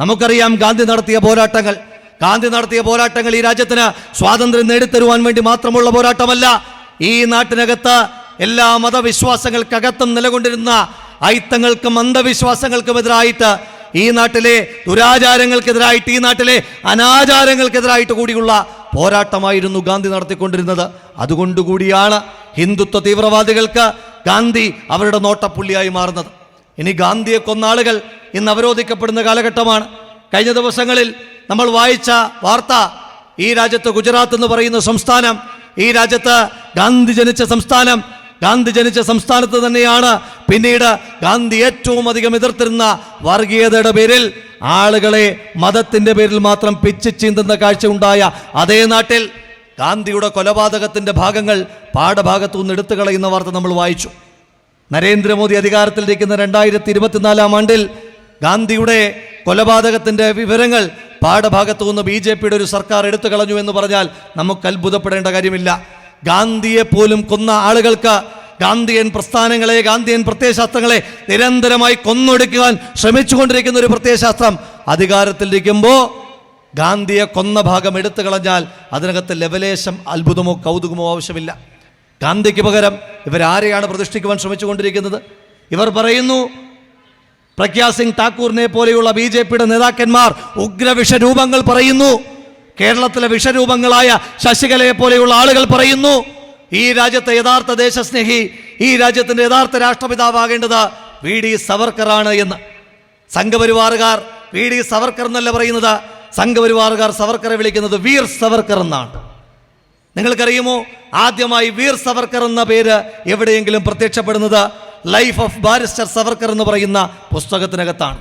നമുക്കറിയാം ഗാന്ധി നടത്തിയ പോരാട്ടങ്ങൾ. ഗാന്ധി നടത്തിയ പോരാട്ടങ്ങൾ ഈ രാജ്യത്തിന് സ്വാതന്ത്ര്യം നേടിത്തരുവാൻ വേണ്ടി മാത്രമുള്ള പോരാട്ടമല്ല. ഈ നാട്ടിനകത്ത് എല്ലാ മതവിശ്വാസങ്ങൾക്കകത്തും നിലകൊണ്ടിരുന്ന ഐത്തങ്ങൾക്കും അന്ധവിശ്വാസങ്ങൾക്കും എതിരായിട്ട് ഈ നാട്ടിലെ ദുരാചാരങ്ങൾക്കെതിരായിട്ട് ഈ നാട്ടിലെ അനാചാരങ്ങൾക്കെതിരായിട്ട് കൂടിയുള്ള പോരാട്ടമായിരുന്നു ഗാന്ധി നടത്തിക്കൊണ്ടിരുന്നത്. അതുകൊണ്ടുകൂടിയാണ് ഹിന്ദുത്വ തീവ്രവാദികൾക്ക് ഗാന്ധി അവരുടെ നോട്ടപ്പുള്ളിയായി മാറുന്നത്. ഇനി ഗാന്ധിയെ കൊന്ന ആളുകൾ ഇന്ന് അവരോധിക്കപ്പെടുന്ന കാലഘട്ടമാണ്. കഴിഞ്ഞ ദിവസങ്ങളിൽ നമ്മൾ വായിച്ച വാർത്ത ഈ രാജ്യത്ത് ഗുജറാത്ത് എന്ന് പറയുന്ന സംസ്ഥാനം ഈ രാജ്യത്ത് ഗാന്ധി ജനിച്ച സംസ്ഥാനം ഗാന്ധി ജനിച്ച സംസ്ഥാനത്ത് തന്നെയാണ് പിന്നീട് ഗാന്ധി ഏറ്റവും അധികം എതിർത്തിരുന്ന വർഗീയതയുടെ പേരിൽ ആളുകളെ മതത്തിന്റെ പേരിൽ മാത്രം പിച്ച് ചീന്തുന്ന കാഴ്ച ഉണ്ടായ അതേ നാട്ടിൽ ഗാന്ധിയുടെ കൊലപാതകത്തിന്റെ ഭാഗങ്ങൾ പാഠഭാഗത്തു നിന്ന് എടുത്തു കളയുന്ന വാർത്ത നമ്മൾ വായിച്ചു. നരേന്ദ്രമോദി അധികാരത്തിലിരിക്കുന്ന രണ്ടായിരത്തി ഇരുപത്തിനാലാം ആണ്ടിൽ ഗാന്ധിയുടെ കൊലപാതകത്തിന്റെ വിവരങ്ങൾ പാഠഭാഗത്തു നിന്ന് ബി ജെ പിയുടെ ഒരു സർക്കാർ എടുത്തു കളഞ്ഞു എന്ന് പറഞ്ഞാൽ നമുക്ക് അത്ഭുതപ്പെടേണ്ട കാര്യമില്ല. ഗാന്ധിയെ പോലും കൊന്ന ആളുകൾക്ക് ഗാന്ധിയൻ പ്രസ്ഥാനങ്ങളെ ഗാന്ധിയൻ പ്രത്യയശാസ്ത്രങ്ങളെ നിരന്തരമായി കൊന്നൊടുക്കുവാൻ ശ്രമിച്ചുകൊണ്ടിരിക്കുന്ന ഒരു പ്രത്യയശാസ്ത്രം. അധികാരത്തിലിരിക്കുമ്പോൾ ഗാന്ധിയെ കൊന്ന ഭാഗം എടുത്തു കളഞ്ഞാൽ അതിനകത്ത് ലെവലേശം അത്ഭുതമോ കൗതുകമോ ആവശ്യമില്ല. ഗാന്ധിക്ക് പകരം ഇവരാരെയാണ് പ്രതിഷ്ഠിക്കുവാൻ ശ്രമിച്ചുകൊണ്ടിരിക്കുന്നത്? ഇവർ പറയുന്നു പ്രഖ്യാ സിംഗ് താക്കൂറിനെ പോലെയുള്ള ബി ജെ പിയുടെ നേതാക്കന്മാർ ഉഗ്രവിഷരൂപങ്ങൾ പറയുന്നു. കേരളത്തിലെ വിഷരൂപങ്ങളായ ശശികലയെ പോലെയുള്ള ആളുകൾ പറയുന്നു ഈ രാജ്യത്തെ യഥാർത്ഥ ദേശസ്നേഹി ഈ രാജ്യത്തിന്റെ യഥാർത്ഥ രാഷ്ട്രപിതാവാകേണ്ടത് വി ഡി സവർക്കറാണ് എന്ന്. സംഘപരിവാറുകാർ വി ഡി സവർക്കർ എന്നല്ല പറയുന്നത് സംഘപരിവാറുകാർ സവർക്കറെ വിളിക്കുന്നത് വീർ സവർക്കർ എന്നാണ്. നിങ്ങൾക്കറിയുമോ? ആദ്യമായി വീർ സവർക്കർ എന്ന പേര് എവിടെയെങ്കിലും പ്രത്യക്ഷപ്പെടുന്നത്? ലൈഫ് ഓഫ് ബാരിസ്റ്റർ സവർക്കർ എന്ന് പറയുന്ന പുസ്തകത്തിനകത്താണ്.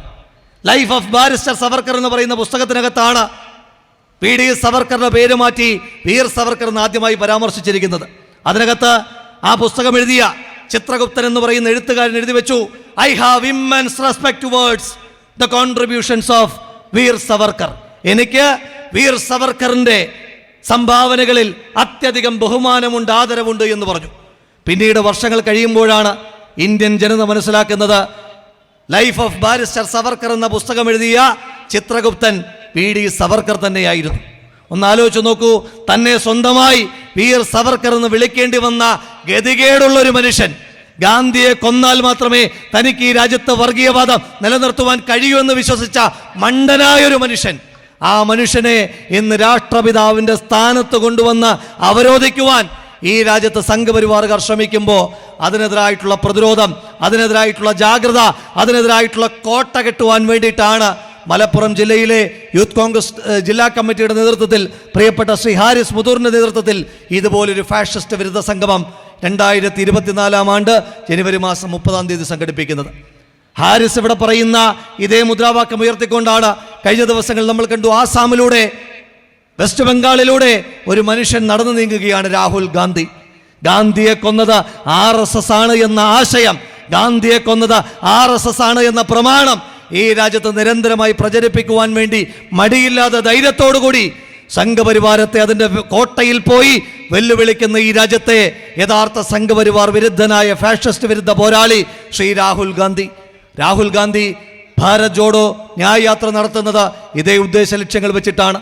ലൈഫ് ഓഫ് ബാരിസ്റ്റർ സവർക്കർ എന്ന് പറയുന്ന പുസ്തകത്തിനകത്താണ് പി ഡി സവർക്കറിന്റെ പേര് മാറ്റി വീർ സവർക്കർ എന്ന് ആദ്യമായി പരാമർശിച്ചിരിക്കുന്നത്. അതിനകത്ത് ആ പുസ്തകം എഴുതിയ ചിത്രഗുപ്തൻ എന്ന് പറയുന്ന എഴുത്തുകാരൻ എഴുതി വെച്ചു. I have immense respect words the contributions of Veer Savarkar. എനിക്ക് വീർ സവർക്കറിന്റെ സംഭാവനകളിൽ അത്യധികം ബഹുമാനമുണ്ട് ആദരവുണ്ട് എന്ന് പറഞ്ഞു. പിന്നീട് വർഷങ്ങൾ കഴിയുമ്പോഴാണ് ഇന്ത്യൻ ജനത മനസ്സിലാക്കുന്നത് ലൈഫ് ഓഫ് ബാരിസ്റ്റർ സവർക്കർ എന്ന പുസ്തകം എഴുതിയ ചിത്രഗുപ്തൻ പി. ഡി. സവർക്കർ തന്നെയായിരുന്നു. ഒന്ന് ആലോചിച്ച് നോക്കൂ തന്നെ സ്വന്തമായി വീർ സവർക്കർ എന്ന് വിളിക്കേണ്ടി വന്ന ഗതികേടുള്ള ഒരു മനുഷ്യൻ ഗാന്ധിയെ കൊന്നാൽ മാത്രമേ തനിക്ക് ഈ രാജ്യത്ത് വർഗീയവാദം നിലനിർത്തുവാൻ കഴിയൂ എന്ന് വിശ്വസിച്ച മണ്ടനായ ഒരു മനുഷ്യൻ ആ മനുഷ്യനെ ഇന്ന് രാഷ്ട്രപിതാവിന്റെ സ്ഥാനത്ത് കൊണ്ടുവന്ന് അവരോധിക്കുവാൻ ഈ രാജ്യത്ത് സംഘപരിവാറുകാർ ശ്രമിക്കുമ്പോൾ അതിനെതിരായിട്ടുള്ള പ്രതിരോധം അതിനെതിരായിട്ടുള്ള ജാഗ്രത അതിനെതിരായിട്ടുള്ള കോട്ട കെട്ടുവാൻ വേണ്ടിയിട്ടാണ് മലപ്പുറം ജില്ലയിലെ യൂത്ത് കോൺഗ്രസ് ജില്ലാ കമ്മിറ്റിയുടെ നേതൃത്വത്തിൽ പ്രിയപ്പെട്ട ശ്രീ ഹാരിസ് മുതൂറിന്റെ നേതൃത്വത്തിൽ ഇതുപോലൊരു ഫാഷിസ്റ്റ് വിരുദ്ധ സംഗമം രണ്ടായിരത്തി ഇരുപത്തിനാലാം ആണ്ട് ജനുവരി മാസം മുപ്പതാം തീയതി സംഘടിപ്പിക്കുന്നത്. ഹാരിസ് ഇവിടെ പറയുന്ന ഇതേ മുദ്രാവാക്യം ഉയർത്തിക്കൊണ്ടാണ് കഴിഞ്ഞ ദിവസങ്ങൾ നമ്മൾ കണ്ടു ആസാമിലൂടെ വെസ്റ്റ് ബംഗാളിലൂടെ ഒരു മനുഷ്യൻ നടന്നു നീങ്ങുകയാണ് രാഹുൽ ഗാന്ധി. ഗാന്ധിയെ കൊന്നത് ആർ എസ് എസ് ആണ് എന്ന ആശയം ഗാന്ധിയെ കൊന്നത് ആർ എസ് എസ് ആണ് എന്ന പ്രമാണം ഈ രാജ്യത്ത് നിരന്തരമായി പ്രചരിപ്പിക്കുവാൻ വേണ്ടി മടിയില്ലാതെ ധൈര്യത്തോടുകൂടി സംഘപരിവാരത്തെ അതിന്റെ കോട്ടയിൽ പോയി വെല്ലുവിളിക്കുന്ന ഈ രാജ്യത്തെ യഥാർത്ഥ സംഘപരിവാർ വിരുദ്ധനായ ഫാഷിസ്റ്റ് വിരുദ്ധ പോരാളി ശ്രീ രാഹുൽ ഗാന്ധി. രാഹുൽ ഗാന്ധി ഭാരത് ജോഡോ ന്യായയാത്ര നടത്തുന്നത് ഇതേ ഉദ്ദേശ ലക്ഷ്യങ്ങൾ വെച്ചിട്ടാണ്.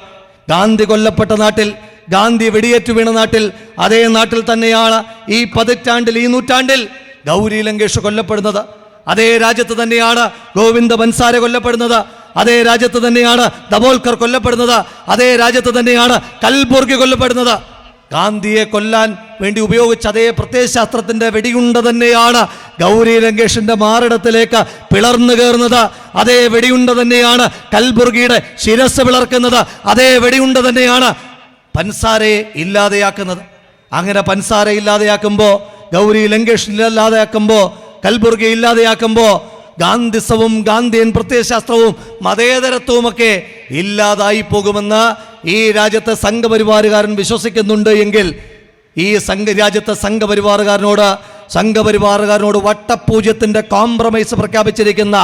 ഗാന്ധി കൊല്ലപ്പെട്ട നാട്ടിൽ ഗാന്ധി വെടിയേറ്റു വീണ നാട്ടിൽ അതേ നാട്ടിൽ തന്നെയാണ് ഈ പതിറ്റാണ്ടിൽ ഈ നൂറ്റാണ്ടിൽ ഗൗരി ലങ്കേഷ് കൊല്ലപ്പെടുന്നത്. അതേ രാജ്യത്ത് തന്നെയാണ് ഗോവിന്ദ ബൻസാര കൊല്ലപ്പെടുന്നത്. അതേ രാജ്യത്ത് തന്നെയാണ് ദബോൽക്കർ കൊല്ലപ്പെടുന്നത്. അതേ രാജ്യത്ത് തന്നെയാണ് കൽബുർഗി കൊല്ലപ്പെടുന്നത്. ഗാന്ധിയെ കൊല്ലാൻ വേണ്ടി ഉപയോഗിച്ച അതേ പ്രത്യയശാസ്ത്രത്തിന്റെ വെടിയുണ്ട തന്നെയാണ് ഗൗരി ലങ്കേഷിന്റെ മാറിടത്തിലേക്ക് പിളർന്നു കയറുന്നത്. അതേ വെടിയുണ്ട തന്നെയാണ് കൽബുർഗിയുടെ ശിരസ് പിളർക്കുന്നത്. അതേ വെടിയുണ്ട തന്നെയാണ് പൻസാരയെ ഇല്ലാതെയാക്കുന്നത്. അങ്ങനെ പൻസാര ഇല്ലാതെയാക്കുമ്പോൾ ഗൗരി ലങ്കേഷ് ഇല്ലാതെയാക്കുമ്പോൾ കൽബുർഗി ഇല്ലാതെയാക്കുമ്പോൾ ഗാന്ധിസവും ഗാന്ധിയൻ പ്രത്യയശാസ്ത്രവും മതേതരത്വവുമൊക്കെ ഇല്ലാതായി പോകുമെന്ന് ഈ രാജ്യത്തെ സംഘപരിവാറുകാരൻ വിശ്വസിക്കുന്നുണ്ട് എങ്കിൽ ഈ സംഘ രാജ്യത്തെ സംഘപരിവാറുകാരനോട് സംഘപരിവാറുകാരനോട് വട്ടപൂജ്യത്തിന്റെ കോംപ്രമൈസ് പ്രഖ്യാപിച്ചിരിക്കുന്ന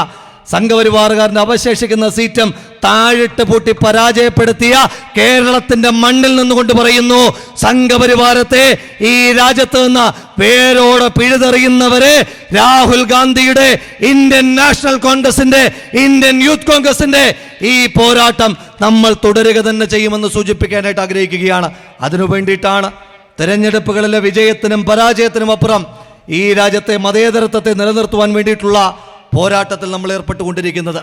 സംഘപരിവാറുകാരന്റെ അവശേഷിക്കുന്ന സീറ്റം താഴിട്ട് പൂട്ടി പരാജയപ്പെടുത്തിയ കേരളത്തിന്റെ മണ്ണിൽ നിന്നുകൊണ്ട് പറയുന്നു സംഘപരിവാരത്തെ ഈ രാജ്യത്ത് നിന്ന് പേരോട് പിഴുതെറിയുന്നവരെ രാഹുൽ ഗാന്ധിയുടെ ഇന്ത്യൻ നാഷണൽ കോൺഗ്രസിന്റെ ഇന്ത്യൻ യൂത്ത് കോൺഗ്രസിന്റെ ഈ പോരാട്ടം നമ്മൾ തുടരുക തന്നെ ചെയ്യുമെന്ന് സൂചിപ്പിക്കാനായിട്ട് ആഗ്രഹിക്കുകയാണ്. അതിനു വേണ്ടിയിട്ടാണ് തെരഞ്ഞെടുപ്പുകളിലെ വിജയത്തിനും പരാജയത്തിനും അപ്പുറം ഈ രാജ്യത്തെ മതേതരത്വത്തെ നിലനിർത്തുവാൻ വേണ്ടിയിട്ടുള്ള പോരാട്ടത്തിൽ നമ്മൾ ഏർപ്പെട്ടുകൊണ്ടിരിക്കുന്നത്.